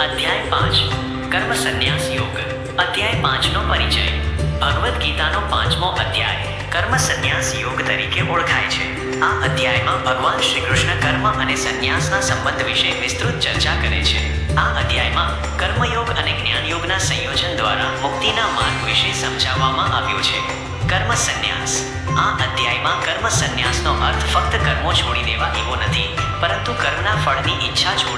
અધ્યાય પાંચ, કર્મ સંન્યાસ યોગ. અધ્યાય પાંચનો પરિચય. ભગવદ્ ગીતાનો પાંચમો અધ્યાય, કર્મ સંન્યાસ યોગ તરીકે ઓળખાય છે. આ અધ્યાયમાં ભગવાન શ્રી કૃષ્ણ કર્મ અને સંન્યાસના સંબંધ વિશે વિસ્તૃત ચર્ચા કરે છે. આ અધ્યાયમાં કર્મયોગ અને જ્ઞાનયોગના સંયોજન દ્વારા મુક્તિના માર્ગ વિશે સમજાવવામાં આવ્યું છે. કર્મ સંન્યાસ. આ અધ્યાયમાં કર્મ સંન્યાસનો અર્થ ફક્ત કર્મો છોડી દેવા એવો નથી, પરંતુ કર્મના ફળની ઈચ્છા છોડી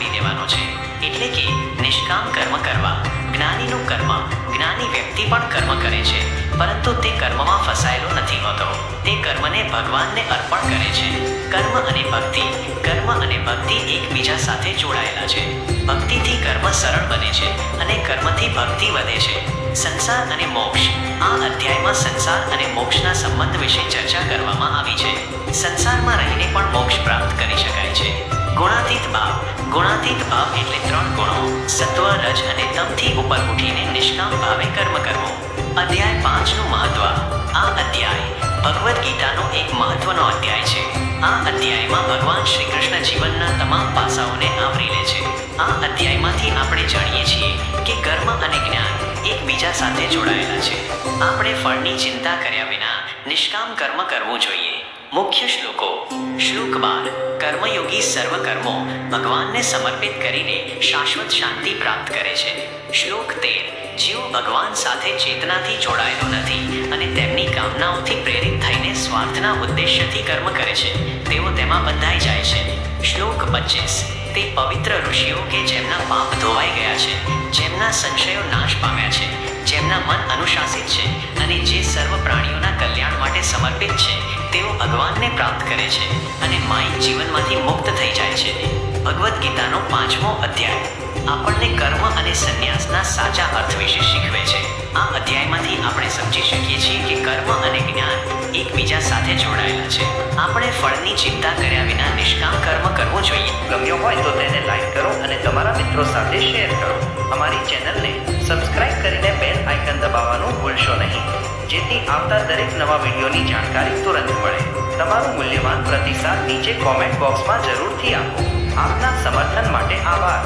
નિષ્કામ કર્મ કરવા. જ્ઞાનીનું કર્મ, જ્ઞાની વ્યક્તિ પણ કર્મ કરે છે, પરંતુ તે કર્મમાં ફસાયેલો નથી હોતો. તે કર્મને ભગવાનને અર્પણ કરે છે. કર્મ અને ભક્તિ, કર્મ અને ભક્તિ એકબીજા સાથે જોડાયેલા છે. ભક્તિથી કર્મ સરળ બને છે અને કર્મથી ભક્તિ વધે છે. સંસાર અને મોક્ષ. આ અધ્યાયમાં સંસાર અને મોક્ષના સંબંધ વિશે ચર્ચા કરવામાં આવી છે. સંસારમાં રહીને પણ મોક્ષ પ્રાપ્ત કરી શકાય છે. ગુણાતીત ભાવ. ગુણાતીત ભાવ એટલે ત્રણ સત્વ રજ અને તમથી ઉપર ઉઠીને નિષ્કામ ભાવે કર્મ કરવો. અધ્યાય પાંચનું મહત્વ. આ અધ્યાય ભગવદ્ ગીતાનો એક મહત્વનો અધ્યાય છે. આ અધ્યાયમાં ભગવાન શ્રી કૃષ્ણ જીવનના તમામ પાસાઓને આવરી લે છે. આ અધ્યાયમાંથી આપણે જાણીએ છીએ કે કર્મ અને જ્ઞાન એકબીજા સાથે જોડાયેલા છે. આપણે ફળની ચિંતા કર્યા વિના નિષ્કામ કર્મ કરવું જોઈએ. મુખ્ય શ્લોકો. શ્લોક બાર કર્મયોગી સર્વ કર્મો ભગવાનને સમર્પિત કરીને શાશ્વત શાંતિ પ્રાપ્ત કરે છે. શ્લોક તેર. જીવ ભગવાન સાથે ચેતનાથી જોડાયેલો નથી અને તેમની કામનાઓથી પ્રેરિત થઈને સ્વાર્થના ઉદ્દેશ્યથી કર્મ કરે છે. તેઓ તેમાં બંધાઈ જાય છે. શ્લોક પચીસ. તે પવિત્ર ઋષિઓ કે જેમના પાપ ધોવાઈ ગયા છે, જેમના સંશયો નાશ પામ્યા છે. માટે સમર્પિત છે. તેઓ ભગવાનને પ્રાપ્ત કરે છે અને માય જીવનમાંથી મુક્ત થઈ જાય છે. ભગવદ્ ગીતાનો પાંચમો અધ્યાય. આપણને કર્મ અને સંન્યાસના સાચા અર્થ વિશે શીખવે છે. આ અધ્યાયમાંથી આપણે સમજી શકીએ છીએ કે કર્મ અને જ્ઞાન એકબીજા સાથે જોડાયેલા છે. આપણે ફળની ચિંતા કર્યા વિના નિષ્કામ કર્મ કરવો જોઈએ. ગમ્યો હોય તો તેને લાઈક કરો અને તમારા મિત્રો સાથે શેર કરો. અમારી ચેનલને સબસ્ક્રાઇબ કરીને બેલ આઇકન દબાવવાનું ભૂલશો નહીં. જેથી આવતા દરેક નવા વિડીયોની જાણકારી તુરંત મળે. તમારું મૂલ્યવાન પ્રતિસાદ નીચે કોમેન્ટ બોક્સમાં જરૂરથી આપો. આપના સમર્થન માટે આભાર.